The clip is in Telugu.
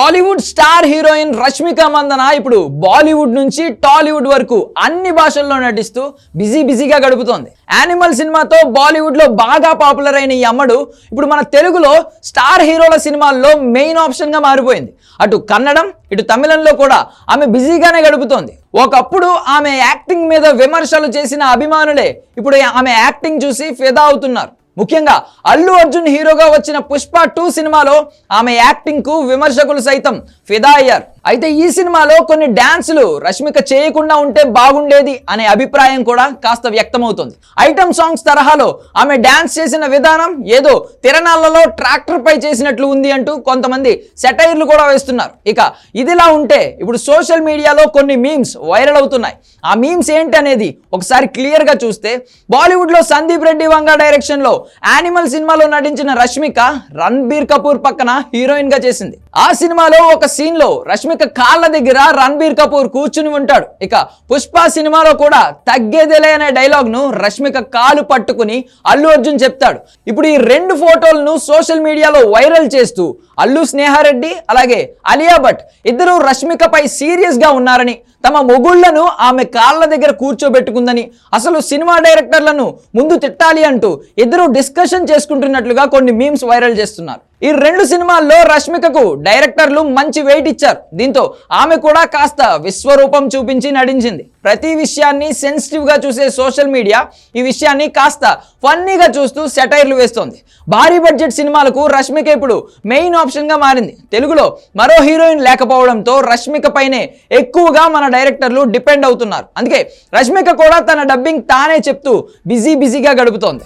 Tollywood star heroine Rashmika Mandanna ఇప్పుడు బాలీవుడ్ నుంచి టాలీవుడ్ వరకు అన్ని భాషల్లో నటిస్తూ బిజీ బిజీగా గడుపుతోంది. యానిమల్ సినిమాతో బాలీవుడ్లో బాగా పాపులర్ అయిన ఈ అమ్మడు ఇప్పుడు మన తెలుగులో స్టార్ హీరోల సినిమాల్లో మెయిన్ ఆప్షన్గా మారిపోయింది. అటు కన్నడం ఇటు తమిళంలో కూడా ఆమె బిజీగానే గడుపుతోంది. ఒకప్పుడు ఆమె యాక్టింగ్ మీద విమర్శలు చేసిన అభిమానులే ఇప్పుడు ఆమె యాక్టింగ్ చూసి ఫిదా అవుతున్నారు. ముఖ్యంగా అల్లు అర్జున్ హీరోగా వచ్చిన పుష్ప టూ సినిమాలో ఆమె యాక్టింగ్కు విమర్శకులు సైతం ఫిదా అయ్యారు. అయితే ఈ సినిమాలో కొన్ని డ్యాన్సులు రష్మిక చేయకుండా ఉంటే బాగుండేది అనే అభిప్రాయం కూడా కాస్త వ్యక్తమవుతుంది. ఐటమ్ సాంగ్స్ తరహాలో ఆమె డాన్స్ చేసిన విధానం ఏదో తిరణాలలో ట్రాక్టర్ పై చేసినట్లు ఉంది అంటూ కొంతమంది సెటైర్లు కూడా వేస్తున్నారు. ఇక ఇదిలా ఉంటే ఇప్పుడు సోషల్ మీడియాలో కొన్ని మీమ్స్ వైరల్ అవుతున్నాయి. ఆ మీమ్స్ ఏంటి అనేది ఒకసారి క్లియర్గా చూస్తే బాలీవుడ్లో సందీప్ రెడ్డి వంగ డైరెక్షన్లో యానిమల్ సినిమాలో నటించిన రష్మిక రణ్బీర్ కపూర్ పక్కన హీరోయిన్గా చేసింది. ఆ సినిమాలో ఒక సీన్లో రష్మిక కాళ్ళ దగ్గర రణబీర్ కపూర్ కూర్చుని ఉంటాడు. ఇక పుష్ప సినిమాలో కూడా తగ్గేదేలే అనే డైలాగ్ను రష్మిక కాలు పట్టుకుని అల్లు అర్జున్ చెప్తాడు. ఇప్పుడు ఈ రెండు ఫోటోలను సోషల్ మీడియాలో వైరల్ చేస్తూ అల్లు స్నేహారెడ్డి అలాగే అలియా భట్ ఇద్దరు రష్మికపై సీరియస్గా ఉన్నారని తమ మొగుళ్ళను ఆమె కాళ్ళ దగ్గర కూర్చోబెట్టుకుందని అసలు సినిమా డైరెక్టర్లను ముందు తిట్టాలి అంటూ ఇద్దరు డిస్కషన్ చేసుకుంటున్నట్లుగా కొన్ని మీమ్స్ వైరల్ చేస్తున్నారు. ఈ రెండు సినిమాల్లో రష్మికకు డైరెక్టర్లు మంచి వెయిట్ ఇచ్చారు. దీంతో ఆమె కూడా కాస్త విశ్వరూపం చూపించి నటించింది. ప్రతి విషయాన్ని సెన్సిటివ్గా చూసే సోషల్ మీడియా ఈ విషయాన్ని కాస్త ఫన్నీగా చూస్తూ సెటైర్లు వేస్తోంది. భారీ బడ్జెట్ సినిమాలకు రష్మిక ఇప్పుడు మెయిన్ ఆప్షన్గా మారింది. తెలుగులో మరో హీరోయిన్ లేకపోవడంతో రష్మిక పైనే ఎక్కువగా మన డైరెక్టర్లు డిపెండ్ అవుతున్నారు. అందుకే రష్మిక కూడా తన డబ్బింగ్ తానే చెప్తూ బిజీ బిజీగా గడుపుతోంది.